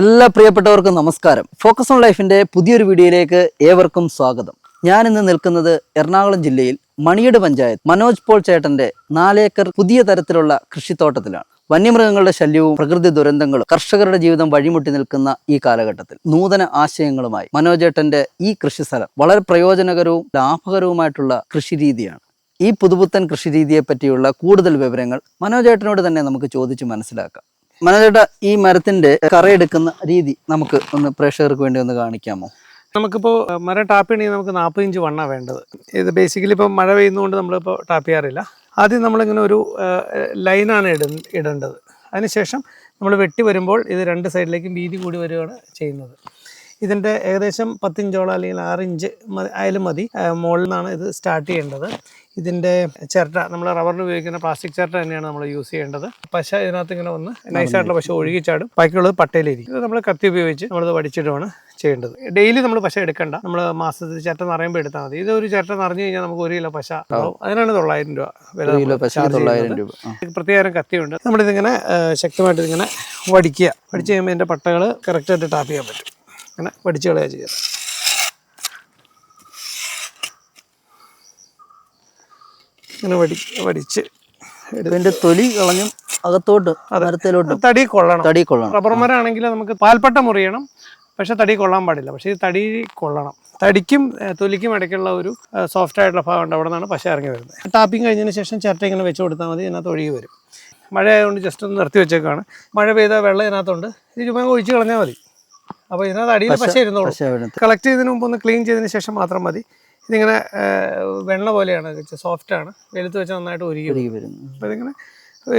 എല്ലാ പ്രിയപ്പെട്ടവർക്കും നമസ്കാരം. ഫോക്കസ് ഓൺ ലൈഫിന്റെ പുതിയൊരു വീഡിയോയിലേക്ക് ഏവർക്കും സ്വാഗതം. ഞാൻ ഇന്ന് നിൽക്കുന്നത് എറണാകുളം ജില്ലയിൽ മണിയട് പഞ്ചായത്ത് മനോജ് പോൾ ചേട്ടന്റെ നാലേക്കർ പുതിയ തരത്തിലുള്ള കൃഷിത്തോട്ടത്തിലാണ്. വന്യമൃഗങ്ങളുടെ ശല്യവും പ്രകൃതി ദുരന്തങ്ങളും കർഷകരുടെ ജീവിതം വഴിമുട്ടി നിൽക്കുന്ന ഈ കാലഘട്ടത്തിൽ നൂതന ആശയങ്ങളുമായി മനോജേട്ടന്റെ ഈ കൃഷിസ്ഥലം വളരെ പ്രയോജനകരവും ലാഭകരവുമായിട്ടുള്ള കൃഷി രീതിയാണ്. ഈ പുതുപുത്തൻ കൃഷി രീതിയെ പറ്റിയുള്ള കൂടുതൽ വിവരങ്ങൾ മനോജേട്ടനോട് തന്നെ നമുക്ക് ചോദിച്ച് മനസ്സിലാക്കാം. മനോജേട്ട ഈ മരത്തിന്റെ കറയെടുക്കുന്ന രീതി നമുക്ക് ഒന്ന് പ്രേക്ഷകർക്ക് വേണ്ടി ഒന്ന് കാണിക്കാമോ? നമുക്കിപ്പോൾ മരം ടാപ്പ് ചെയ്യണമെങ്കിൽ നമുക്ക് നാൽപ്പത് ഇഞ്ച് വണ്ണാണ് വേണ്ടത്. ഇത് ബേസിക്കലി ഇപ്പോൾ മഴ പെയ്യുന്നതുകൊണ്ട് നമ്മളിപ്പോൾ ടാപ്പ് ചെയ്യാറില്ല. ആദ്യം നമ്മളിങ്ങനെ ഒരു ലൈനാണ് ഇട ഇടേണ്ടത്. അതിനുശേഷം നമ്മൾ വെട്ടി വരുമ്പോൾ ഇത് രണ്ട് സൈഡിലേക്കും വീതി കൂടി വരികയാണ് ചെയ്യുന്നത്. ഇതിന്റെ ഏകദേശം പത്തിഞ്ചോളം അല്ലെങ്കിൽ ആറ് ഇഞ്ച് മതി ആയാലും മതി. മുകളിൽ നിന്നാണ് ഇത് സ്റ്റാർട്ട് ചെയ്യേണ്ടത്. ഇതിന്റെ ചിരട്ട നമ്മൾ റബ്ബറിൽ ഉപയോഗിക്കുന്ന പ്ലാസ്റ്റിക് ചിരട്ട തന്നെയാണ് നമ്മൾ യൂസ് ചെയ്യേണ്ടത്. പശ ഇതിനകത്ത് ഇങ്ങനെ വന്ന് നൈസായിട്ടുള്ള പശ ഒഴുകിച്ചാടും. ബാക്കിയുള്ളത് പട്ടയിലിരിക്കും. ഇത് നമ്മൾ കത്തി ഉപയോഗിച്ച് നമ്മളിത് വടിച്ചിടുവാണ് ചെയ്യേണ്ടത്. ഡെയിലി നമ്മൾ പശ എടുക്കണ്ട. നമ്മൾ മാസത്തിൽ ചിരട്ട നിറയുമ്പോൾ എടുത്താൽ മതി. ഇത് ഒരു ചിരട്ട നിറഞ്ഞു കഴിഞ്ഞാൽ നമുക്ക് ഒരു കിലോ പശ അതിനാണ് തൊള്ളായിരം രൂപ വില തൊള്ളായിരം. രൂപ. പ്രത്യേകം കത്തിയുണ്ട്. നമ്മളിതിങ്ങനെ ശക്തമായിട്ട് ഇതിങ്ങനെ വടിക്കുക. വടിച്ച് കഴിയുമ്പോൾ ഇതിന്റെ പട്ടകൾ കറക്റ്റായിട്ട് ടാപ്പ് ചെയ്യാൻ പറ്റും. അങ്ങനെ പഠിച്ചു കളയുക ചെയ്യാം. ഇങ്ങനെ വടി വടിച്ച് ഇതിന്റെ തൊലി കളഞ്ഞും അകത്തോട്ട് മരത്തിലോട്ട് തടി കൊള്ളണം. തടി കൊള്ളണം. റബ്ബർ മരമാണെങ്കിൽ നമുക്ക് പാൽപ്പട്ട മുറിയണം പക്ഷെ തടി കൊള്ളാൻ പാടില്ല. പക്ഷെ ഈ തടി കൊള്ളണം. തടിക്കും തൊലിക്കും ഇടയ്ക്കുള്ള ഒരു സോഫ്റ്റ് ആയിട്ടുള്ള ഭാഗം ഉണ്ട് അവിടെ നിന്നാണ് പശ ഇറങ്ങി വരുന്നത്. ടാപ്പിംഗ് കഴിഞ്ഞതിന് ശേഷം ചിരട്ട ഇങ്ങനെ വെച്ച് കൊടുത്താൽ മതി ഇതിനകത്ത് ഒഴുകി വരും. മഴ ആയതുകൊണ്ട് ജസ്റ്റ് ഒന്ന് നിർത്തി വെച്ചേക്കാണ് മഴ പെയ്താൽ വെള്ളം ഇതിനകത്തുണ്ട്. ഇത് ചുമ്മാ ഒഴിച്ച് കളഞ്ഞാൽ മതി. അപ്പോൾ ഇതിനകത്ത് അടിയിൽ പശ ഇരുന്നോളൂ കളക്ട് ചെയ്തതിന് മുമ്പ് ഒന്ന് ക്ലീൻ ചെയ്തതിന് ശേഷം മാത്രം മതി. ഇതിങ്ങനെ വെള്ള പോലെയാണ് സോഫ്റ്റ് ആണ്. വെളുത്ത് വെച്ചാൽ നന്നായിട്ട് ഉരുകി വരും. വരുന്നു. അപ്പോൾ ഇതിങ്ങനെ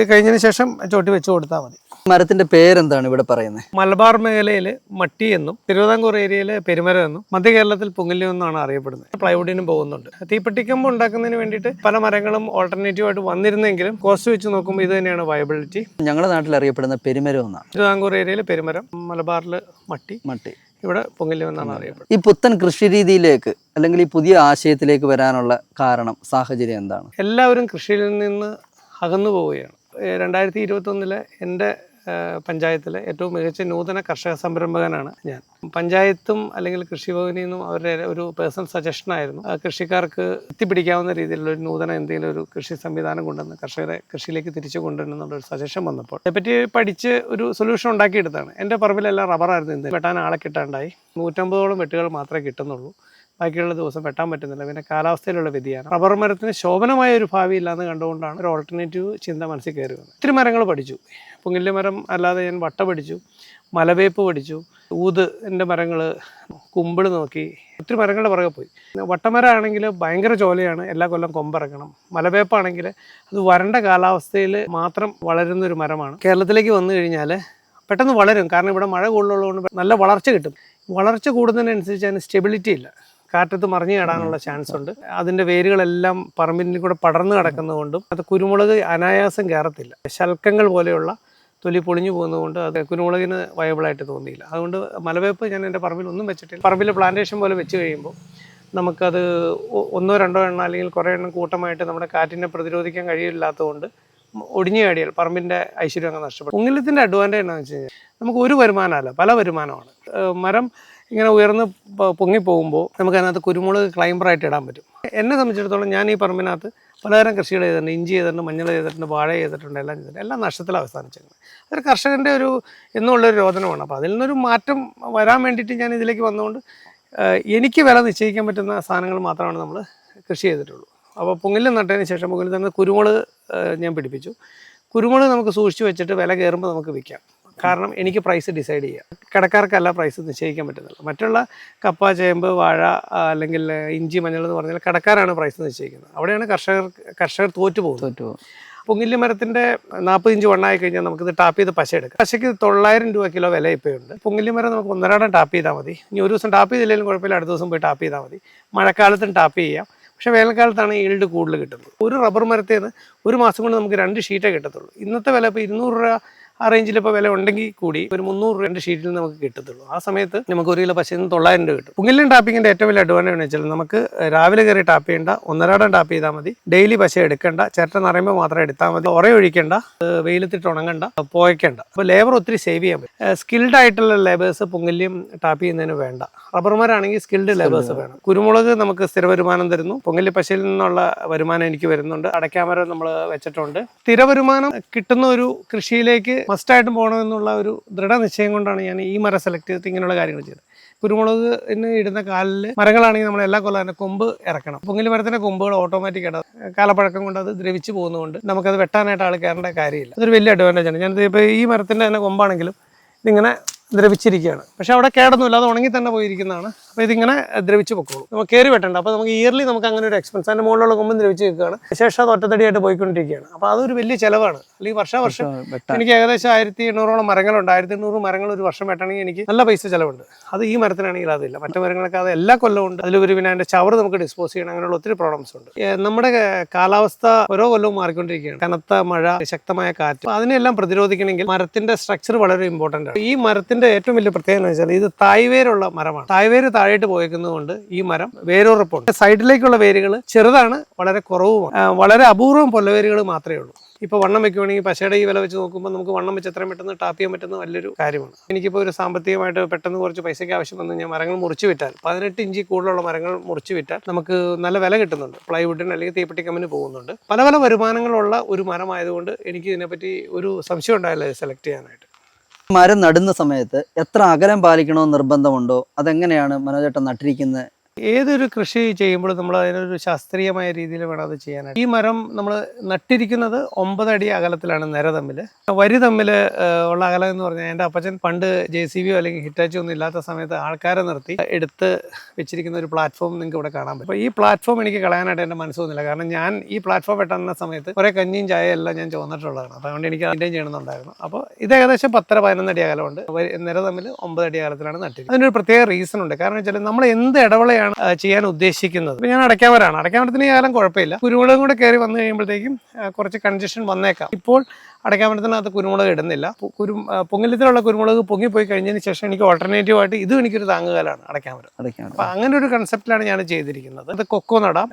കഴിഞ്ഞതിന് ശേഷം ചോട്ടി വെച്ച് കൊടുത്താൽ മതി. മരത്തിന്റെ പേരെന്താണ് ഇവിടെ പറയുന്നത്? മലബാർ മേഖലയിൽ മട്ടി എന്നും തിരുവിതാംകൂർ ഏരിയയിൽ പെരുമരം എന്നും മധ്യ കേരളത്തിൽ പുങ്ങല്ലി എന്നാണ് അറിയപ്പെടുന്നത്. പ്ലൈവുഡിനും പോകുന്നുണ്ട്. തീപ്പെട്ടിക്കമ്പ് ഉണ്ടാക്കുന്നതിന് വേണ്ടിയിട്ട് പല മരങ്ങളും ഓൾട്ടർനേറ്റീവ് ആയിട്ട് വന്നിരുന്നെങ്കിലും കോസ്റ്റ് വെച്ച് നോക്കുമ്പോൾ ഇത് തന്നെയാണ് വയബിലിറ്റി ഞങ്ങളുടെ നാട്ടിൽ അറിയപ്പെടുന്ന പെരുമരം എന്നാണ് തിരുവിതാംകൂർ ഏരിയയിൽ പെരുമരം മലബാറിൽ മട്ടി മട്ടി. ഇവിടെ പൊങ്ങല്ലി എന്നാണ് അറിയപ്പെടുന്നത്. ഈ പുത്തൻ കൃഷി രീതിയിലേക്ക് അല്ലെങ്കിൽ ഈ പുതിയ ആശയത്തിലേക്ക് വരാനുള്ള കാരണം സാഹചര്യം എന്താണ്? എല്ലാവരും കൃഷിയിൽ നിന്ന് അകന്നു പോവുകയാണ്. രണ്ടായിരത്തി ഇരുപത്തൊന്നിലെ എന്റെ പഞ്ചായത്തിലെ ഏറ്റവും മികച്ച നൂതന കർഷക സംരംഭകനാണ് ഞാൻ. പഞ്ചായത്തും അല്ലെങ്കിൽ കൃഷി ഭവനിൽ നിന്നും അവരുടെ ഒരു പേഴ്സണൽ സജഷനായിരുന്നു ആ കൃഷിക്കാർക്ക് എത്തിപ്പിടിക്കാവുന്ന രീതിയിലുള്ള ഒരു നൂതന എന്തെങ്കിലും ഒരു കൃഷി സംവിധാനം കൊണ്ടുവന്ന് കർഷകരെ കൃഷിയിലേക്ക് തിരിച്ചു കൊണ്ടുവരണമെന്നുള്ള ഒരു സജഷൻ വന്നപ്പോൾ അതേപ്പറ്റി പഠിച്ച് ഒരു സൊല്യൂഷൻ ഉണ്ടാക്കിയെടുത്താണ്. എന്റെ പറമ്പിലെല്ലാം റബ്ബറായിരുന്നു എന്ത് വെട്ടാൻ ആളെ കിട്ടാണ്ടായി. നൂറ്റമ്പതോളം വെട്ടുകൾ മാത്രമേ കിട്ടുന്നുള്ളൂ. ബാക്കിയുള്ള ദിവസം വെട്ടാൻ പറ്റുന്നില്ല. പിന്നെ കാലാവസ്ഥയിലുള്ള വ്യതിയാനം. റബ്ബർ മരത്തിന് ശോഭനമായ ഒരു ഭാവി ഇല്ലാന്ന് കണ്ടുകൊണ്ടാണ് ഒരു ഓൾട്ടർനേറ്റീവ് ചിന്ത മനസ്സിൽ കയറി വന്നത്. ഒത്തിരി മരങ്ങൾ പഠിച്ചു. പുങ്ങില്ല മരം അല്ലാതെ ഞാൻ വട്ട പഠിച്ചു. മലവേപ്പ് പഠിച്ചു. ഊത് എന്റെ മരങ്ങൾ കുമ്പിൾ നോക്കി ഒത്തിരി മരങ്ങളുടെ പുറകെ പോയി. വട്ടമരം ആണെങ്കിൽ ഭയങ്കര ചോലയാണ്. എല്ലാ കൊല്ലം കൊമ്പിറക്കണം. മലവേപ്പാണെങ്കിൽ അത് വരണ്ട കാലാവസ്ഥയിൽ മാത്രം വളരുന്ന ഒരു മരമാണ്. കേരളത്തിലേക്ക് വന്നു കഴിഞ്ഞാൽ പെട്ടെന്ന് വളരും. കാരണം ഇവിടെ മഴ കൂടുതലുള്ളതുകൊണ്ട് നല്ല വളർച്ച കിട്ടും. വളർച്ച കൂടുന്നതിനനുസരിച്ച് അതിന് സ്റ്റെബിലിറ്റി ഇല്ല. കാറ്റത്ത് മറിഞ്ഞു കിടാനുള്ള ചാൻസ് ഉണ്ട് അതിന്റെ വേരുകളെല്ലാം പറമ്പിന്റെ കൂടെ പടർന്നു കിടക്കുന്നതുകൊണ്ടും അത് കുരുമുളക് അനായാസം കയറത്തില്ല. ശൽക്കങ്ങൾ പോലെയുള്ള തൊലി പൊളിഞ്ഞു പോകുന്നതുകൊണ്ട് അത് കുരുമുളകിന് വയബിളായിട്ട് തോന്നിയില്ല. അതുകൊണ്ട് മലവേപ്പ് ഞാൻ എന്റെ പറമ്പിൽ ഒന്നും വെച്ചിട്ടില്ല. പറമ്പിൽ പ്ലാന്റേഷൻ പോലെ വെച്ച് കഴിയുമ്പോൾ നമുക്കത് ഒന്നോ രണ്ടോ എണ്ണം അല്ലെങ്കിൽ കുറേ എണ്ണം കൂട്ടമായിട്ട് നമ്മുടെ കാറ്റിനെ പ്രതിരോധിക്കാൻ കഴിയില്ലാത്തതുകൊണ്ട് ഒടിഞ്ഞു കാടിയാൽ പറമ്പിന്റെ ഐശ്വര്യം അങ്ങ് നഷ്ടപ്പെടും. ഉങ്ങിലത്തിന്റെ അഡ്വാന്റേജ് എന്താണെന്ന് വെച്ച് കഴിഞ്ഞാൽ നമുക്ക് ഒരു വരുമാനമല്ല പല വരുമാനമാണ്. മരം ഇങ്ങനെ ഉയർന്ന് പൊങ്ങി പൊങ്ങിപ്പോകുമ്പോൾ നമുക്ക് അതിനകത്ത് കുരുമുളക് ക്ലൈംബറായിട്ട് ഇടാൻ പറ്റും. എന്നെ സംബന്ധിച്ചിടത്തോളം ഞാൻ ഈ പറമ്പിനകത്ത് പലതരം കൃഷികൾ ചെയ്തിട്ടുണ്ട്. ഇഞ്ചി ചെയ്തിട്ടുണ്ട് മഞ്ഞൾ ചെയ്തിട്ടുണ്ട് വാഴ ചെയ്തിട്ടുണ്ട് എല്ലാം ചെയ്തിട്ടുണ്ട്. എല്ലാം നഷ്ടത്തിൽ അവസാനിച്ചിരുന്നത് അതൊരു കർഷകന്റെ ഒരു എന്നുള്ളൊരു രോദനമാണ്. അപ്പോൾ അതിൽ നിന്നൊരു മാറ്റം വരാൻ വേണ്ടിയിട്ട് ഞാൻ ഇതിലേക്ക് വന്നുകൊണ്ട് എനിക്ക് വില നിശ്ചയിക്കാൻ പറ്റുന്ന സാധനങ്ങൾ മാത്രമാണ് നമ്മൾ കൃഷി ചെയ്തിട്ടുള്ളൂ. അപ്പോൾ പൊങ്ങലിൽ നട്ടതിന് ശേഷം പൊങ്ങലിൽ തന്നെ കുരുമുളക് ഞാൻ പിടിപ്പിച്ചു. കുരുമുളക് നമുക്ക് സൂക്ഷിച്ച് വെച്ചിട്ട് വില കയറുമ്പോൾ നമുക്ക് വിൽക്കാം. കാരണം എനിക്ക് പ്രൈസ് ഡിസൈഡ് ചെയ്യാം. കടക്കാർക്കല്ല പ്രൈസ് നിശ്ചയിക്കാൻ പറ്റുന്നില്ല മറ്റുള്ള കപ്പ ചേമ്പ് വാഴ അല്ലെങ്കിൽ ഇഞ്ചി മഞ്ഞൾ എന്ന് പറഞ്ഞാൽ കടക്കാരാണ് പ്രൈസ് നിശ്ചയിക്കുന്നത്. അവിടെയാണ് കർഷകർ കർഷകർ തോറ്റു പോകുന്നത്. തോറ്റു പൊങ്ങില്ലി മരത്തിന്റെ നാൽപ്പത് ഇഞ്ച് വണ്ണായി കഴിഞ്ഞാൽ നമുക്കിത് ടാപ്പ് ചെയ്ത് പശ എടുക്കാം. പശയ്ക്ക് തൊള്ളായിരം രൂപ കിലോ വില ഇപ്പോൾ ഉണ്ട് പൊങ്ങില്ലി മരം നമുക്ക് ഒന്നരാടം ടാപ്പ് ചെയ്താൽ മതി. ഇനി ഒരു ദിവസം ടാപ്പ് ചെയ്തില്ലെങ്കിലും കുഴപ്പമില്ല. അടുത്ത ദിവസം പോയി ടാപ്പ് ചെയ്താൽ മതി. മഴക്കാലത്തും ടാപ്പ് ചെയ്യാം. പക്ഷേ വേനൽക്കാലത്താണ് ഈൽഡ് കൂടുതൽ കിട്ടുന്നത്. ഒരു റബ്ബർ മരത്തിൽ നിന്ന് ഒരു മാസം കൊണ്ട് നമുക്ക് രണ്ട് ഷീറ്റേ കിട്ടത്തുള്ളൂ. ഇന്നത്തെ വില ഇപ്പോൾ ഇരുന്നൂറ് രൂപ ആ റേഞ്ചിൽ ഇപ്പോൾ വില ഉണ്ടെങ്കിൽ കൂടി ഒരു മുന്നൂറ് രൂപ ഷീറ്റിൽ നമുക്ക് കിട്ടത്തുള്ളൂ. ആ സമയത്ത് നമുക്ക് ഒരു കിലോ പശുവിന് തൊള്ളായിരം രൂപ കിട്ടും. പുങ്ങിലും ടാപ്പിങ്ങിന്റെ ഏറ്റവും വലിയ അഡ്വാന്റേജ് എന്ന് വെച്ചാൽ നമുക്ക് രാവിലെ കയറി ടാപ്പ് ചെയ്യേണ്ട ഒന്നരാടം ടാപ്പ് ചെയ്താൽ മതി. ഡെയിലി പശ എടുക്കേണ്ട. ചിരട്ട നിറയുമ്പോൾ മാത്രം എടുത്താൽ മതി. ഉറ ഒഴിക്കേണ്ട. വെയിലത്തിട്ട് ഉണങ്ങണ്ട. പോയക്കേണ്ട അപ്പോൾ ലേബർ ഒത്തിരി സേവ് ചെയ്യാൻ പറ്റും. സ്കിൽഡ് ആയിട്ടുള്ള ലേബേഴ്സ് പൊങ്കല്യം ടാപ്പ് ചെയ്യുന്നതിന് വേണ്ട. റബ്ബർമാരാണെങ്കിൽ സ്കിൽഡ് ലേബേഴ്സ് വേണം. കുരുമുളക് നമുക്ക് സ്ഥിര വരുമാനം തരുന്നു. പൊങ്കലി പശയിൽ നിന്നുള്ള വരുമാനം എനിക്ക് വരുന്നുണ്ട്. അടയ്ക്കാമരം നമ്മൾ വെച്ചിട്ടുണ്ട്. സ്ഥിര വരുമാനം കിട്ടുന്ന ഒരു കൃഷിയിലേക്ക് മസ്റ്റായിട്ടും പോകണമെന്നുള്ള ഒരു ദൃഢനിശ്ചയം കൊണ്ടാണ് ഞാൻ ഈ മരം സെലക്ട് ചെയ്തിട്ട് ഇങ്ങനെയുള്ള കാര്യങ്ങൾ ചെയ്തത്. കുരുമുളകിന് ഇടുന്ന കാലിൽ മരങ്ങളാണെങ്കിൽ നമ്മൾ എല്ലാ കൊല്ലം തന്നെ കൊമ്പ് ഇറക്കണം. പൊങ്ങിൽ മരത്തിന്റെ കൊമ്പുകൾ ഓട്ടോമാറ്റിക് ഇടാം കാലപ്പഴക്കം കൊണ്ട് അത് ദ്രവിച്ച് പോകുന്നതുകൊണ്ട് നമുക്കത് വെട്ടാനായിട്ട് ആൾ കയറേണ്ട കാര്യമില്ല. അതൊരു വലിയ അഡ്വാന്റേജ് ആണ്. ഞാനിത് ഇപ്പോൾ ഈ മരത്തിന്റെ തന്നെ കൊമ്പാണെങ്കിലും ഇതിങ്ങനെ ദ്രവിച്ചിരിക്കുകയാണ്. പക്ഷെ അവിടെ കേടൊന്നുമില്ല. അത് ഉണങ്ങി തന്നെ പോയിരിക്കുന്നതാണ്. അപ്പോൾ ഇതിങ്ങനെ ദ്രവിച്ച് പൊക്കോളൂ. നമുക്ക് കയറി വെട്ടണ്ട. അപ്പോൾ നമുക്ക് ഇയർലി നമുക്ക് അങ്ങനെ ഒരു എക്സ്പെൻസ് അതിന്റെ മുകളിലുള്ള കൊമ്പ് ദ്രവിച്ച് നിൽക്കുകയാണ്. ശേഷം അത് ഒറ്റത്തടിയായിട്ട് പോയിക്കൊണ്ടിരിക്കുകയാണ്. അപ്പോൾ അതൊരു വലിയ ചിലവാണ്. അല്ലെങ്കിൽ വർഷാവർഷം വർഷം എനിക്ക് ഏകദേശം ആയിരത്തി എണ്ണൂറോളം മരങ്ങളുണ്ട്. ആയിരത്തി എണ്ണൂറ് മരങ്ങൾ ഒരു വർഷം വെട്ടണമെങ്കിൽ എനിക്ക് നല്ല പൈസ ചിലവുണ്ട്. അത് ഈ മരത്തിനാണെങ്കിൽ അതില്ല. മറ്റു മരങ്ങളൊക്കെ അത് എല്ലാ കൊല്ലവും ഉണ്ട്. അതിലുപരി പിന്നെ അതിന്റെ ചവറ് നമുക്ക് ഡിസ്പോസ് ചെയ്യണം. അങ്ങനെയുള്ള ഒത്തിരി പ്രോബ്ലംസ് ഉണ്ട്. നമ്മുടെ കാലാവസ്ഥ ഓരോ കൊല്ലവും മാറിക്കൊണ്ടിരിക്കുകയാണ്. കനത്ത മഴ ശക്തമായ കാറ്റ്. അതിനെല്ലാം പ്രതിരോധിക്കണമെങ്കിൽ മരത്തിന്റെ സ്ട്രക്ചർ വളരെ ഇമ്പോർട്ടന്റ് ആണ്. ഈ മരത്തിന്റെ ഏറ്റവും വലിയ പ്രത്യേകത എന്ന് വെച്ചാൽ ഇത് തായ്വേരുള്ള മരമാണ്. തായ്വേര് താഴേട്ട് പോയേക്കുന്നത് കൊണ്ട് ഈ മരം വേരുറപ്പുണ്ട് സൈഡിലേക്കുള്ള വേരുകൾ ചെറുതാണ് വളരെ കുറവുമാണ്. വളരെ അപൂർവം പൊല്ലവേരുകൾ മാത്രമേ ഉള്ളൂ. ഇപ്പോൾ വണ്ണം വെക്കുവാണെങ്കിൽ പശയുടെ ഈ വില വെച്ച് നോക്കുമ്പോൾ നമുക്ക് വണ്ണം വെച്ച് എത്രയും പെട്ടെന്ന് ടാപ്പ് ചെയ്യാൻ പറ്റുന്ന വലിയൊരു കാര്യമാണ്. എനിക്കിപ്പോൾ ഒരു സാമ്പത്തികമായിട്ട് പെട്ടെന്ന് കുറച്ച് പൈസയ്ക്ക് ആവശ്യം വന്നു കഴിഞ്ഞാൽ മരങ്ങൾ മുറിച്ച് വിറ്റാൽ പതിനെട്ട് ഇഞ്ചി കൂടുതലുള്ള മരങ്ങൾ മുറിച്ച് വിറ്റാൽ നമുക്ക് നല്ല വില കിട്ടുന്നുണ്ട്. പ്ലൈവുഡിന് അല്ലെങ്കിൽ തീപ്പെട്ടി കമ്മിന് പോകുന്നുണ്ട്. പല പല വരുമാനങ്ങളുള്ള ഒരു മരമായതുകൊണ്ട് എനിക്ക് ഇതിനെപ്പറ്റി ഒരു സംശയം ഉണ്ടായില്ല സെലക്ട് ചെയ്യാനായിട്ട്. മരം നടുന്ന സമയത്ത് എത്ര അകലം പാലിക്കണമെന്ന് നിർബന്ധമുണ്ടോ? അതെങ്ങനെയാണ് മനോജേട്ടൻ നട്ടിരിക്കുന്നത്? ഏതൊരു കൃഷി ചെയ്യുമ്പോഴും നമ്മൾ അതിനൊരു ശാസ്ത്രീയമായ രീതിയിൽ വേണം അത് ചെയ്യാനായിട്ട്. ഈ മരം നമ്മൾ നട്ടിരിക്കുന്നത് ഒമ്പതടി അകലത്തിലാണ് നിര തമ്മിൽ. വരി തമ്മിൽ ഉള്ള അകലം എന്ന് പറഞ്ഞാൽ എന്റെ അപ്പച്ചൻ പണ്ട് ജെ സി ബിയോ അല്ലെങ്കിൽ ഹിറ്റാച്ചോ ഒന്നും ഇല്ലാത്ത സമയത്ത് ആൾക്കാരെ നിർത്തി എടുത്ത് വെച്ചിരിക്കുന്ന ഒരു പ്ലാറ്റ്ഫോം നിങ്ങൾക്ക് ഇവിടെ കാണാൻ പറ്റും. അപ്പോൾ ഈ പ്ലാറ്റ്ഫോം എനിക്ക് കളയാനായിട്ട് എന്റെ മനസ്സൊന്നുമില്ല കാരണം ഞാൻ ഈ പ്ലാറ്റ്ഫോം വെട്ടുന്ന സമയത്ത് കുറേ കഞ്ഞിയും ചായ എല്ലാം ഞാൻ ചുവന്നിട്ടുള്ളതാണ് അപ്പോൾ അതുകൊണ്ട് എനിക്ക് അതിന്റെയും ചെയ്യണമെന്നുണ്ടായിരുന്നു. അപ്പോൾ ഇത് ഏകദേശം പത്തര പതിനൊന്നടി അകലമുണ്ട്. നിര തമ്മിൽ ഒമ്പതടി അകലത്തിലാണ് നട്ടിരിക്കുന്നത്. അതിനൊരു പ്രത്യേക റീസൺ ഉണ്ട് കാരണം വെച്ചാൽ നമ്മൾ എന്ത് ഇടവേളയാണ് ആ, ചെയ്യാൻ ഉദ്ദേശിക്കുന്നത്. ഞാൻ അടയ്ക്കാമരാണ് അടയ്ക്കാമരത്തിന് കാലം കുഴപ്പമില്ല. കുരുമുളകും കൂടെ കയറി വന്നു കഴിയുമ്പോഴത്തേക്കും കുറച്ച് കൺജഷൻ വന്നേക്കാം. ഇപ്പോൾ അടയ്ക്കാമരത്തിനകത്ത് കുരുമുളക് ഇടുന്നില്ല. കുരു പൊങ്ങലത്തിലുള്ള കുരുമുളക് പൊങ്ങിപ്പോയി കഴിഞ്ഞതിന് ശേഷം എനിക്ക് ഓൾട്ടർനേറ്റീവ് ആയിട്ട് ഇതും എനിക്കൊരു താങ്ങുകാലാണ് അടയ്ക്കാമരം അപ്പൊ അങ്ങനെ ഒരു കൺസെപ്റ്റിലാണ് ഞാൻ ചെയ്തിരിക്കുന്നത്. അത് കൊക്കോ നടാം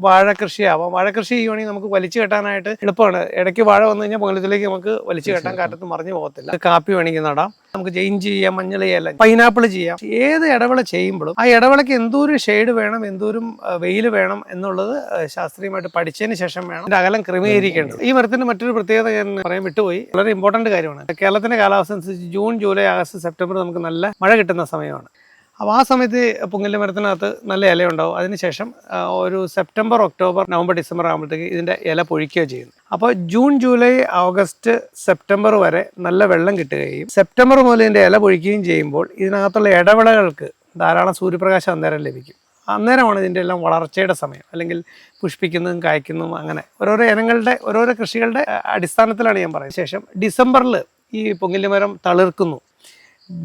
വാഴ കൃഷി ആവാം വാഴ കൃഷി ചെയ്യുവാണെങ്കിൽ നമുക്ക് വലിച്ചു കെട്ടാനായിട്ട് എളുപ്പമാണ്. ഇടയ്ക്ക് വാഴ വന്നു കഴിഞ്ഞാൽ പൊങ്ങലത്തിലേക്ക് നമുക്ക് വലിച്ചു കെട്ടാൻ കാറ്റത്ത് മറിഞ്ഞു പോകത്തില്ല. കാപ്പി വേണമെങ്കിൽ നടാം. നമുക്ക് ഇഞ്ചി ചെയ്യാം മഞ്ഞൾ ചെയ്യാം പൈനാപ്പിൾ ചെയ്യാം. ഏത് ഇടവേള ചെയ്യുമ്പോഴും ആ ഇടവേളയ്ക്ക് എന്തോരം ഷെയ്ഡ് വേണം എന്തോരം വെയിൽ വേണം എന്നുള്ളത് ശാസ്ത്രീയമായിട്ട് പഠിച്ചതിന് ശേഷം വേണം അതിന്റെ അകലം ക്രമീകരിക്കേണ്ടത്. ഈ മരത്തിന്റെ മറ്റൊരു പ്രത്യേകത ഞാൻ പറയാൻ വിട്ടുപോയി. വളരെ ഇമ്പോർട്ടന്റ് കാര്യമാണ്. കേരളത്തിന്റെ കാലാവസ്ഥ അനുസരിച്ച് ജൂൺ ജൂലൈ ആഗസ്റ്റ് സെപ്റ്റംബർ നമുക്ക് നല്ല മഴ കിട്ടുന്ന സമയമാണ്. അപ്പോൾ ആ സമയത്ത് പൊങ്ങലിന്റെ മരത്തിനകത്ത് നല്ല ഇലയുണ്ടാവും. അതിനുശേഷം ഒരു സെപ്റ്റംബർ ഒക്ടോബർ നവംബർ ഡിസംബർ ആകുമ്പോഴത്തേക്ക് ഇതിന്റെ ഇല പൊഴിക്കുകയോ ചെയ്യുന്നു. അപ്പോൾ ജൂൺ ജൂലൈ ഓഗസ്റ്റ് സെപ്റ്റംബർ വരെ നല്ല വെള്ളം കിട്ടുകയും സെപ്റ്റംബർ മുതൽ ഇതിന്റെ ഇല പൊഴിക്കുകയും ചെയ്യുമ്പോൾ ഇതിനകത്തുള്ള ഇടവിളകൾക്ക് ധാരാളം സൂര്യപ്രകാശം അന്നേരം ലഭിക്കും. അന്നേരമാണ് ഇതിന്റെ എല്ലാം വളർച്ചയുടെ സമയം. അല്ലെങ്കിൽ പുഷ്പിക്കുന്നതും കായ്ക്കുന്നതും അങ്ങനെ ഓരോരോ ഇനങ്ങളുടെ ഓരോരോ കൃഷികളുടെ അടിസ്ഥാനത്തിലാണ് ഞാൻ പറയുന്നത്. ശേഷം ഡിസംബറിൽ ഈ പൊങ്കില്ലി മരം തളിർക്കുന്നു.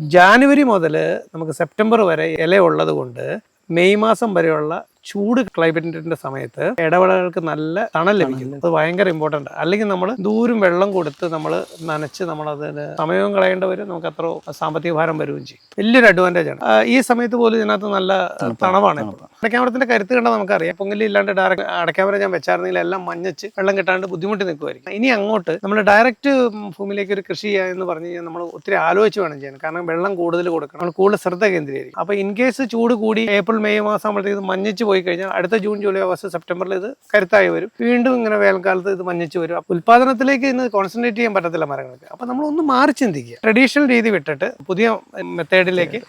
ജാനുവരി മുതൽ നമുക്ക് സെപ്റ്റംബർ വരെ ഇല ഉള്ളത് കൊണ്ട് മെയ് മാസം വരെയുള്ള ചൂട് ക്ലൈമറ്റിന്റെ സമയത്ത് ഇടവിളകൾക്ക് നല്ല തണൽ ലഭിക്കും. അത് ഭയങ്കര ഇമ്പോർട്ടന്റ് അല്ലെങ്കിൽ നമ്മൾ ദൂരം വെള്ളം കൊടുത്ത് നമ്മൾ നനച്ച് നമ്മൾ അതിന് സമയവും കളയേണ്ട വരും നമുക്ക് അത്ര സാമ്പത്തിക ഭാരം വരികയും ചെയ്യും. വലിയൊരു അഡ്വാന്റേജ് ആണ്. ഈ സമയത്ത് പോലും ഇതിനകത്ത് നല്ല തണവാണ് അടയ്ക്കാമരത്തിന്റെ കരുത്ത് കണ്ടാൽ നമുക്കറിയാം. പൊങ്കലി ഇല്ലാണ്ട് ഡയറക്റ്റ് അടയ്ക്കാമരം ഞാൻ വെച്ചായിരുന്നെങ്കിൽ എല്ലാം മഞ്ഞച്ച് വെള്ളം കിട്ടാണ്ട് ബുദ്ധിമുട്ടി നിൽക്കുമായിരിക്കും. ഇനി അങ്ങോട്ട് നമ്മൾ ഡയറക്റ്റ് ഭൂമിയിലേക്ക് ഒരു കൃഷി ചെയ്യുക എന്ന് പറഞ്ഞു കഴിഞ്ഞാൽ നമ്മൾ ഒത്തിരി ആലോചിച്ച് വേണം ചെയ്യാൻ. കാരണം വെള്ളം കൂടുതൽ കൊടുക്കണം. നമ്മൾ കൂടുതൽ ശ്രദ്ധ കേന്ദ്രീകരിക്കും. അപ്പോൾ ഇൻ കേസ് ചൂട് കൂടി ഏപ്രിൽ മെയ് മാസം ആകുമ്പോഴത്തേക്ക് മഞ്ഞച്ച് പോയി കഴിഞ്ഞാൽ അടുത്ത ജൂൺ ജൂലൈ ഓഗസ്റ്റ് സെപ്റ്റംബറിൽ ഇത് കരുത്തായി വരും. വീണ്ടും ഇങ്ങനെ വേനൽക്കാലത്ത് ഇത് മഞ്ഞിച്ച് വരും. അപ്പോൾ ഉൽപ്പാദനത്തിലേക്ക് ഇന്ന് കോൺസെൻട്രേറ്റ് ചെയ്യാൻ പറ്റത്തില്ല മരങ്ങൾക്ക്. അപ്പോൾ നമ്മൾ ഒന്ന് മാറി ചിന്തിക്കുക. ട്രഡീഷണൽ രീതി വിട്ടിട്ട് പുതിയ മെത്തേഡിലേക്ക്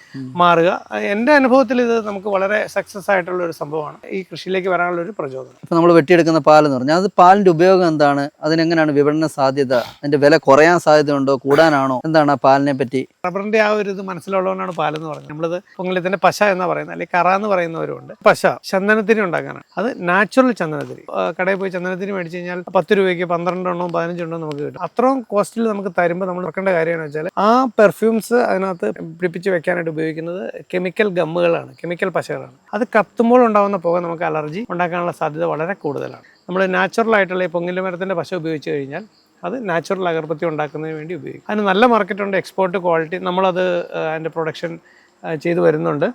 മാറുക. എന്റെ അനുഭവത്തിൽ ഇത് നമുക്ക് വളരെ സക്സസ് ആയിട്ടുള്ള ഒരു സംഭവമാണ്. ഈ കൃഷിയിലേക്ക് വരാനുള്ള ഒരു പ്രചോദനം. ഇപ്പം നമ്മൾ വെട്ടിയെടുക്കുന്ന എന്ന് പറഞ്ഞാൽ അത് പാലിന്റെ ഉപയോഗം എന്താണ്? അതിനെങ്ങനെയാണ് വിപണന സാധ്യത? അതിന്റെ വില കുറയാൻ സാധ്യതയുണ്ടോ? കൂടാനാണോ? എന്താണ് ആ പാലിനെ പറ്റി? റബ്ബറിന്റെ ആ ഒരു ഇത് മനസ്സിലുള്ളവനാണ് പാലെന്ന് പറഞ്ഞത്. നമ്മളിത് പൊങ്ങലത്തിന്റെ പശ എന്ന് പറയുന്നത്. അല്ലെങ്കിൽ കറ എന്ന് പറയുന്നവരുണ്ട് പശ ചന്ദനത്തിരി ഉണ്ടാക്കാനാണ്. അത് നാച്ചുറൽ ചന്ദനത്തിരി. കടയിൽ പോയി ചന്ദനത്തിരി മേടിച്ച് കഴിഞ്ഞാൽ പത്ത് രൂപയ്ക്ക് പന്ത്രണ്ടെണ്ണോ പതിനഞ്ചെണ്ണോ നമുക്ക് കിട്ടും. അത്രയും കോസ്റ്റിൽ നമുക്ക് തരുമ്പോൾ നമ്മൾ നോക്കേണ്ട കാര്യമെന്ന് വെച്ചാൽ ആ പെർഫ്യൂംസ് അതിനകത്ത് പിടിപ്പിച്ച് വെക്കാനായിട്ട് ഉപയോഗിക്കുന്നത് കെമിക്കൽ ഗമ്മുകളാണ് കെമിക്കൽ പശകളാണ്. അത് കത്തുമ്പോൾ ഉണ്ടാകുന്ന പുക നമുക്ക് അലർജി ഉണ്ടാക്കാനുള്ള സാധ്യത വളരെ കൂടുതലാണ്. നമ്മൾ നാച്ചുറൽ ആയിട്ടുള്ള ഈ പൊങ്ങില്ല മരത്തിന്റെ പശ ഉപയോഗിച്ച് കഴിഞ്ഞാൽ അത് നാച്ചുറൽ അഗർബത്തി ഉണ്ടാക്കുന്നതിന് വേണ്ടി ഉപയോഗിക്കും. അതിന് നല്ല മാർക്കറ്റുണ്ട് എക്സ്പോർട്ട് ക്വാളിറ്റി നമ്മളത് അതിന്റെ പ്രൊഡക്ഷൻ ചെയ്തു വരുന്നുണ്ട്.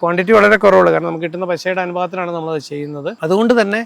ക്വാണ്ടിറ്റി വളരെ കുറവുള്ളൂ കാരണം നമുക്ക് കിട്ടുന്ന പശയുടെ അനുപാതത്തിലാണ് നമ്മളത് ചെയ്യുന്നത്. അതുകൊണ്ട് തന്നെ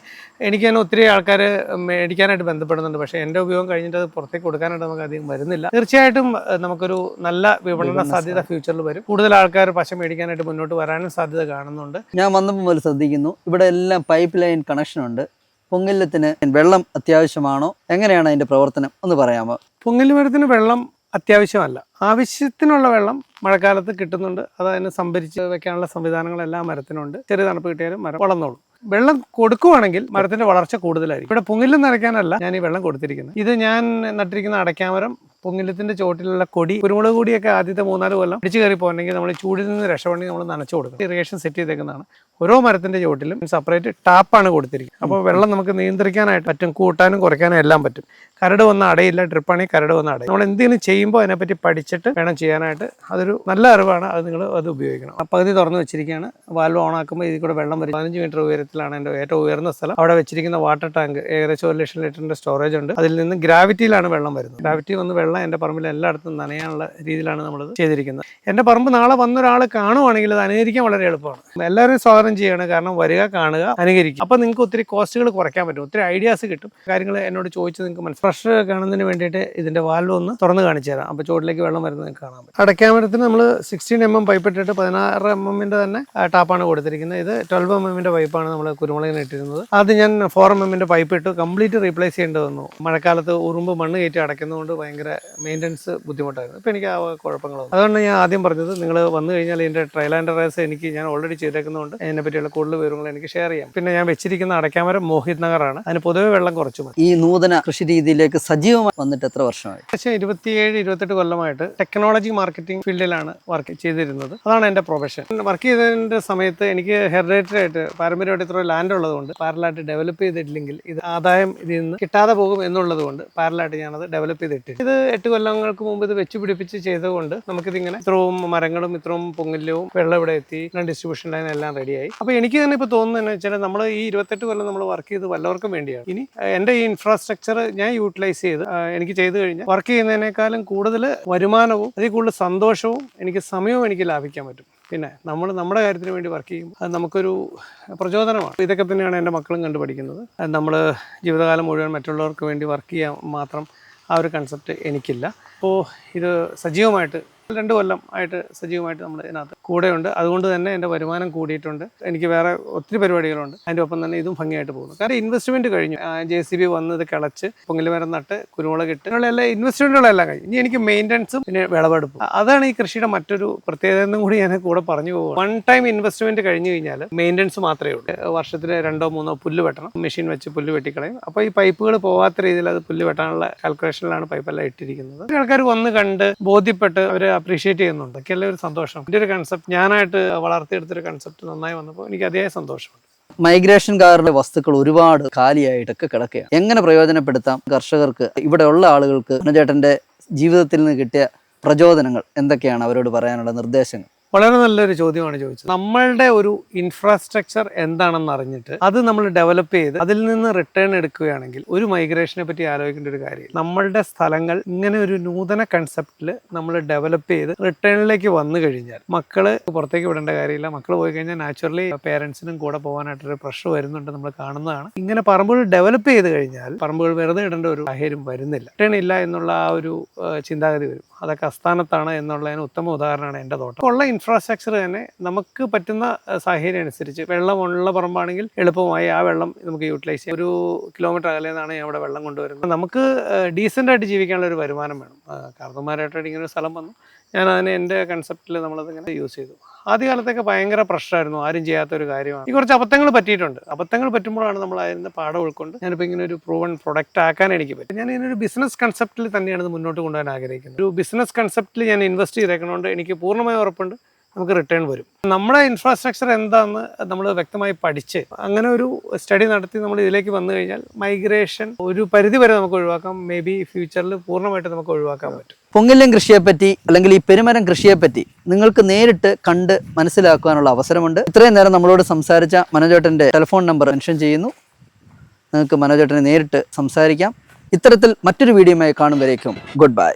എനിക്ക് തന്നെ ഒത്തിരി ആൾക്കാർ മേടിക്കാനായിട്ട് ബന്ധപ്പെടുന്നുണ്ട്. പക്ഷേ എന്റെ ഉപയോഗം കഴിഞ്ഞിട്ട് അത് പുറത്തേക്ക് കൊടുക്കാനായിട്ട് നമുക്ക് അധികം വരുന്നില്ല. തീർച്ചയായിട്ടും നമുക്കൊരു നല്ല വിപണന സാധ്യത ഫ്യൂച്ചറിൽ വരും. കൂടുതൽ ആൾക്കാർ പശ മേടിക്കാനായിട്ട് മുന്നോട്ട് വരാനും സാധ്യത കാണുന്നുണ്ട്. ഞാൻ വന്നപ്പോൾ മുതൽ ശ്രദ്ധിക്കുന്നു ഇവിടെ എല്ലാം പൈപ്പ് ലൈൻ കണക്ഷൻ ഉണ്ട്. പൊങ്ങില്ലത്തിന് വെള്ളം അത്യാവശ്യമാണോ? എങ്ങനെയാണ് അതിന്റെ പ്രവർത്തനം? ഒന്ന് പറയാമോ? പൊങ്ങൽ മരത്തിന് വെള്ളം അത്യാവശ്യമല്ല. ആവശ്യത്തിനുള്ള വെള്ളം മഴക്കാലത്ത് കിട്ടുന്നുണ്ട്. അത് അതിന് സംഭരിച്ച് വെക്കാനുള്ള സംവിധാനങ്ങളെല്ലാം മരത്തിനുണ്ട്. ചെറിയ തണുപ്പ് കിട്ടിയാലും മരം വളർന്നോളും. വെള്ളം കൊടുക്കുവാണെങ്കിൽ മരത്തിന്റെ വളർച്ച കൂടുതലായിരിക്കും. ഇവിടെ പൊങ്ങില്ലം നിറയ്ക്കാനല്ല ഞാൻ ഈ വെള്ളം കൊടുത്തിരിക്കുന്നത്. ഇത് ഞാൻ നട്ടിരിക്കുന്ന അടയ്ക്കാമരം പൊങ്ങില്ലത്തിന്റെ ചോട്ടിലുള്ള കൊടി കുരുമുളക് കൂടിയൊക്കെ ആദ്യത്തെ മൂന്നാൽ കൊല്ലം പിടിച്ചു കയറി പോകണമെങ്കിൽ നമ്മൾ ചൂടിൽ നിന്ന് രക്ഷപ്പെടണമെങ്കിൽ നമ്മൾ നനച്ചു കൊടുക്കണം. ഇറിഗേഷൻ സെറ്റ് ചെയ്തേക്കുന്നതാണ്. ഓരോ മരത്തിന്റെ ചോട്ടിലും സെപ്പറേറ്റ് ടാപ്പാണ് കൊടുത്തിരിക്കുന്നത്. അപ്പോൾ വെള്ളം നമുക്ക് നിയന്ത്രിക്കാനായിട്ട് പറ്റും കൂട്ടാനും കുറയ്ക്കാനും എല്ലാം പറ്റും. കരട് വന്ന അടയില്ല ഡ്രിപ്പാണെങ്കിൽ കരട് വന്ന അടയും. നമ്മൾ എന്തെങ്കിലും ചെയ്യുമ്പോൾ അതിനെപ്പറ്റി പഠിച്ചിട്ട് വേണം ചെയ്യാനായിട്ട്. അതൊരു നല്ല അറിവാണ് അത് നിങ്ങൾ അത് ഉപയോഗിക്കണം. പകുതി തുറന്ന് വെച്ചിരിക്കുകയാണ്. വാൽവ് ഓൺ ആക്കുമ്പോൾ ഇതിൽ കൂടെ വെള്ളം വരും. പതിനഞ്ച് മീറ്റർ ഉയരത്തിലാണ് എന്റെ ഏറ്റവും ഉയർന്ന സ്ഥലം. അവിടെ വെച്ചിരിക്കുന്ന വാട്ടർ ടാങ്ക് ഏകദേശം ഒരു ലക്ഷം ലിറ്ററിന്റെ സ്റ്റോറേജ് ഉണ്ട്. അതിൽ നിന്ന് ഗ്രാവിറ്റിയിലാണ് വെള്ളം വരുന്നത്. ഗ്രാവിറ്റി വന്ന് വെള്ളം എന്റെ പറമ്പിൽ എല്ലായിടത്തും നനയാനുള്ള രീതിയിലാണ് നമ്മളത് ചെയ്തിരിക്കുന്നത്. എന്റെ പറമ്പ് നാളെ വന്നൊരാൾ കാണുവാണെങ്കിൽ അത് അനുകരിക്കാൻ വളരെ എളുപ്പമാണ്. എല്ലാവരും സ്വാഗതം ചെയ്യുകയാണ് കാരണം വരിക കാണുക അനുകരിക്കുക. അപ്പോൾ നിങ്ങൾക്ക് ഒത്തിരി കോസ്റ്റുകൾ കുറയ്ക്കാൻ പറ്റും. ഒത്തിരി ഐഡിയാസ് കിട്ടും. കാര്യങ്ങൾ എന്നോട് ചോദിച്ച് നിങ്ങൾക്ക് മനസ്സിൽ ഫ്രഷ് കാണുന്നതിന് വേണ്ടിയിട്ട് ഇതിന്റെ വാൽവ് ഒന്ന് തുറന്ന് കാണിച്ചു തരാം. അപ്പോൾ ചുവട്ടിലേക്ക് വെള്ളം വരുന്നത് നിങ്ങൾക്ക് കാണാൻ പറ്റും. അടയ്ക്കാമരത്തിന് നമ്മൾ സിക്സ്റ്റീൻ എം എം പൈപ്പ് ഇട്ടിട്ട് പതിനാറ് എം എമ്മിന്റെ തന്നെ ടാപ്പാണ് കൊടുത്തിരിക്കുന്നത്. ഇത് ട്വൽവ് എം എമ്മിന്റെ പൈപ്പാണ് നമ്മൾ കുരുമുളകിന് ഇട്ടിരുന്നത്. അത് ഞാൻ ഫോർ എം എമ്മിന്റെ പൈപ്പ് ഇട്ട്. കംപ്ലീറ്റ് റീപ്ലേസ് ചെയ്യേണ്ടി വന്നു. മഴക്കാലത്ത് ഉറുമ്പ് മണ്ണ് കയറ്റി അടയ്ക്കുന്നതുകൊണ്ട് ഭയങ്കര മെയിന്റനൻസ് ബുദ്ധിമുട്ടായിരുന്നു. അപ്പോൾ എനിക്ക് ആ കുഴപ്പങ്ങളൊന്നും. അതുകൊണ്ട് ഞാൻ ആദ്യം പറഞ്ഞത് നിങ്ങൾ വന്നു കഴിഞ്ഞാൽ ഇതിന്റെ ട്രയൽ ആൻഡ് റേസ് എനിക്ക് ഞാൻ ഓൾറെഡി ചെയ്തേക്കുന്നതുകൊണ്ട് അതിനെ പറ്റിയുള്ള കൂടുതൽ വിവരങ്ങൾ എനിക്ക് ഷെയർ ചെയ്യാം. പിന്നെ ഞാൻ വെച്ചിരിക്കുന്ന അടയ്ക്കാമരം മോഹിത് നഗറാണ്. അതിന് പൊതുവെ വെള്ളം കുറച്ചു മതി. ഈ നൂതന കൃഷി രീതിയിലേക്ക് സജീവമായി വന്നിട്ട് എത്ര വർഷമായി? പക്ഷേ ഇരുപത്തിയേഴ് ഇരുപത്തെട്ട് കൊല്ലമായിട്ട് ടെക്നോളജി മാർക്കറ്റിംഗ് ഫീൽഡിലാണ് വർക്ക് ചെയ്തിരുന്നത്. അതാണ് എന്റെ പ്രൊഫഷൻ വർക്ക് ചെയ്തതിന്റെ സമയത്ത് എനിക്ക് ഹെറിഡേറ്ററി ആയിട്ട് പാരമ്പര്യമായിട്ട് ഇത്ര ലാൻഡ് ഉള്ളതുകൊണ്ട് പാരലായിട്ട് ഡെവലപ്പ് ചെയ്തിട്ടില്ലെങ്കിൽ ഇത് ആദായം ഇതിൽ നിന്ന് കിട്ടാതെ പോകും എന്നുള്ളത് കൊണ്ട് പാരലായിട്ട് ഞാനത് ഡെവലപ്പ് ചെയ്തിട്ട് ഇത് എട്ട് കൊല്ലങ്ങൾക്ക് മുമ്പ് ഇത് വെച്ച് പിടിപ്പിച്ച് ചെയ്തുകൊണ്ട് നമുക്കിതിങ്ങനെ ഇത്രയും മരങ്ങളും ഇത്രയും പൊങ്ങലും വെള്ളം ഇവിടെ എത്തി ഡിസ്ട്രിബ്യൂഷൻ ലൈൻ എല്ലാം റെഡിയായി അപ്പോൾ എനിക്ക് തന്നെ ഇപ്പോൾ തോന്നുന്നതെന്ന് വെച്ചാൽ നമ്മൾ ഈ ഇരുപത്തെട്ട് കൊല്ലം നമ്മൾ വർക്ക് ചെയ്ത് വല്ലവർക്കും വേണ്ടിയാണ്. ഇനി എന്റെ ഈ ഇൻഫ്രാസ്ട്രക്ചർ ഞാൻ യൂട്ടിലൈസ് ചെയ്ത് എനിക്ക് ചെയ്തു കഴിഞ്ഞാൽ വർക്ക് ചെയ്യുന്നതിനേക്കാളും കൂടുതൽ വരുമാനവും അതിൽ കൂടുതൽ സന്തോഷവും എനിക്ക് സമയവും എനിക്ക് ലാഭിക്കാൻ പറ്റും. പിന്നെ നമ്മൾ നമ്മുടെ കാര്യത്തിന് വേണ്ടി വർക്ക് ചെയ്യും അത് നമുക്കൊരു പ്രചോദനമാണ്. ഇതൊക്കെ തന്നെയാണ് എന്റെ മക്കളും കണ്ടുപഠിക്കുന്നത്. നമ്മൾ ജീവിതകാലം മുഴുവൻ മറ്റുള്ളവർക്ക് വേണ്ടി വർക്ക് ചെയ്യാൻ മാത്രം ആ ഒരു കൺസെപ്റ്റ് എനിക്കില്ല. അപ്പോൾ ഇത് സജീവമായിട്ട് രണ്ട് കൊല്ലം ആയിട്ട് സജീവമായിട്ട് നമ്മൾ ഇതിനകത്ത് കൂടെയുണ്ട്. അതുകൊണ്ട് തന്നെ എന്റെ വരുമാനം കൂടിയിട്ടുണ്ട്. എനിക്ക് വേറെ ഒത്തിരി പരിപാടികളുണ്ട്. അതിന്റെ ഒപ്പം തന്നെ ഇതും ഭംഗിയായിട്ട് പോകുന്നു. കാരണം ഇൻവെസ്റ്റ്മെന്റ് കഴിഞ്ഞു. ജെ സി ബി വന്ന് ഇത് കിളച്ച് മരം നട്ട് കുരുമുളക് ഇട്ട് എല്ലാ ഇൻവെസ്റ്റ്മെന്റുകളെല്ലാം കഴിഞ്ഞു. ഇനി എനിക്ക് മെയിന്റനൻസും പിന്നെ വിളവെടുപ്പും അതാണ് ഈ കൃഷിയുടെ മറ്റൊരു പ്രത്യേകത എന്നും കൂടി ഞാൻ കൂടെ പറഞ്ഞു പോകും വൺ ടൈം ഇൻവെസ്റ്റ്മെന്റ് കഴിഞ്ഞു കഴിഞ്ഞാൽ മെയിന്റനൻസ് മാത്രമേ ഉള്ളൂ. വർഷത്തിൽ രണ്ടോ മൂന്നോ പുല്ല് വെട്ടണം. മെഷീൻ വെച്ച് പുല്ല് വെട്ടിക്കളയും. അപ്പോൾ ഈ പൈപ്പുകൾ പോവാത്ത രീതിയിൽ അത് പുല്ല് വെട്ടാനുള്ള കാൽക്കുലേഷനിലാണ് പൈപ്പെല്ലാം ഇട്ടിരിക്കുന്നത്. ആൾക്കാർ വന്ന് കണ്ട് ബോധ്യപ്പെട്ട് അവർ അപ്രീഷിയേറ്റ് ചെയ്യുന്നുണ്ട്. ഒക്കെയല്ലേ ഒരു സന്തോഷം. എന്റെ ഒരു കൺസെപ്റ്റ് ഞാനായിട്ട് വളർത്തിയെടുത്തൊരു കൺസെപ്റ്റ് നന്നായി വന്നപ്പോൾ എനിക്ക് അതേ സന്തോഷമുണ്ട്. മൈഗ്രേഷൻ കാറിന്റെ വസ്തുക്കൾ ഒരുപാട് കാലിയായിട്ടൊക്കെ കിടക്കുകയാണ് എങ്ങനെ പ്രയോജനപ്പെടുത്താം? കർഷകർക്ക് ഇവിടെയുള്ള ആളുകൾക്ക് ചേട്ടന്റെ ജീവിതത്തിൽ നിന്ന് കിട്ടിയ പ്രചോദനങ്ങൾ എന്തൊക്കെയാണ് അവരോട് പറയാനുള്ള നിർദ്ദേശങ്ങൾ? വളരെ നല്ലൊരു ചോദ്യമാണ് ചോദിച്ചത്. നമ്മളുടെ ഒരു ഇൻഫ്രാസ്ട്രക്ചർ എന്താണെന്ന് അറിഞ്ഞിട്ട് അത് നമ്മൾ ഡെവലപ്പ് ചെയ്ത് അതിൽ നിന്ന് റിട്ടേൺ എടുക്കുകയാണെങ്കിൽ ഒരു മൈഗ്രേഷനെ പറ്റി ആലോചിക്കേണ്ട ഒരു കാര്യം നമ്മളുടെ സ്ഥലങ്ങൾ ഇങ്ങനെ ഒരു നൂതന കൺസെപ്റ്റിൽ നമ്മൾ ഡെവലപ്പ് ചെയ്ത് റിട്ടേണിലേക്ക് വന്നു കഴിഞ്ഞാൽ മക്കൾ പുറത്തേക്ക് വിടേണ്ട കാര്യമില്ല. മക്കൾ പോയി കഴിഞ്ഞാൽ നാച്ചുറലി പേരൻസിനും കൂടെ പോകാനായിട്ടൊരു പ്രഷർ വരുന്നുണ്ട് നമ്മൾ കാണുന്നതാണ്. ഇങ്ങനെ പറമ്പുകൾ ഡെവലപ്പ് ചെയ്ത് കഴിഞ്ഞാൽ പറമ്പുകൾ വെറുതെ ഇടേണ്ട ഒരു സാഹചര്യം വരുന്നില്ല. റിട്ടേൺ ഇല്ല എന്നുള്ള ആ ഒരു ചിന്താഗതി വരും. അതൊക്കെ അസ്ഥാനത്താണ് എന്നുള്ളതിന് ഉത്തമ ഉദാഹരണമാണ് എന്റെ തോട്ടം. ഉള്ള ഇൻഫ്രാസ്ട്രക്ചർ തന്നെ നമുക്ക് പറ്റുന്ന സാഹചര്യം അനുസരിച്ച് വെള്ളമുള്ള പറമ്പാണെങ്കിൽ എളുപ്പമായി ആ വെള്ളം നമുക്ക് യൂട്ടിലൈസ് ചെയ്യാം. ഒരു കിലോമീറ്റർ അകലെ നിന്നാണ് ഞാൻ ഇവിടെ വെള്ളം കൊണ്ടുവരുന്നത്. നമുക്ക് ഡീസന്റ് ആയിട്ട് ജീവിക്കാനുള്ള ഒരു വരുമാനം വേണം. കാർന്നമാരായിട്ട് ഇങ്ങനെ ഒരു സ്ഥലം വന്നു. ഞാൻ അതിനെ എന്റെ കൺസെപ്റ്റിൽ നമ്മളതിങ്ങനെ യൂസ് ചെയ്തു. ആദ്യകാലത്തൊക്കെ ഭയങ്കര പ്രഷറായിരുന്നു ആരും ചെയ്യാത്ത ഒരു കാര്യമാണ്. ഈ കുറച്ച് അബദ്ധങ്ങൾ പറ്റിയിട്ടുണ്ട്. അബദ്ധങ്ങൾ പറ്റുമ്പോഴാണ് നമ്മൾ അതിന് പാഠം ഉൾക്കൊണ്ട് ഞാനിപ്പോൾ ഇങ്ങനെ ഒരു പ്രൂവൺ പ്രൊഡക്റ്റ് ആക്കാൻ എനിക്ക് പറ്റും. ഞാൻ ഇതിനൊരു ബിസിനസ് കൺസെപ്റ്റിൽ തന്നെയാണ് ഇത് മുന്നോട്ട് കൊണ്ടുപോകാൻ ആഗ്രഹിക്കുന്നത്. ഒരു ബിസിനസ് കൺസെപ്റ്റിൽ ഞാൻ ഇൻവെസ്റ്റ് ചെയ്തേക്കണോണ്ട് എനിക്ക് പൂർണമായും ഉറപ്പുണ്ട്. നമുക്ക് റിട്ടേൺ വരും. നമ്മുടെ ഇൻഫ്രാസ്ട്രക്ചർ എന്താണെന്ന് നമ്മൾ വ്യക്തമായി പഠിച്ച് അങ്ങനെ ഒരു സ്റ്റഡി നടത്തി നമ്മൾ ഇതിലേക്ക് വന്നു കഴിഞ്ഞാൽ മൈഗ്രേഷൻ ഒരു പരിധി വരെ നമുക്ക് ഒഴിവാക്കാം. മേ ബി ഫ്യൂച്ചറിൽ പൂർണമായിട്ട് നമുക്ക് ഒഴിവാക്കാൻ പറ്റും. പൊങ്ങില്ലം കൃഷിയെപ്പറ്റി അല്ലെങ്കിൽ ഈ പെരുമരം കൃഷിയെപ്പറ്റി നിങ്ങൾക്ക് നേരിട്ട് കണ്ട് മനസ്സിലാക്കുവാനുള്ള അവസരമുണ്ട്. ഇത്രയും നേരം നമ്മളോട് സംസാരിച്ച മനോജേട്ടന്റെ ടെലിഫോൺ നമ്പർ മെൻഷൻ ചെയ്യുന്നു. നിങ്ങൾക്ക് മനോജേട്ടനെ നേരിട്ട് സംസാരിക്കാം. ഇത്തരത്തിൽ മറ്റൊരു വീഡിയോയുമായി കാണും ഗുഡ് ബൈ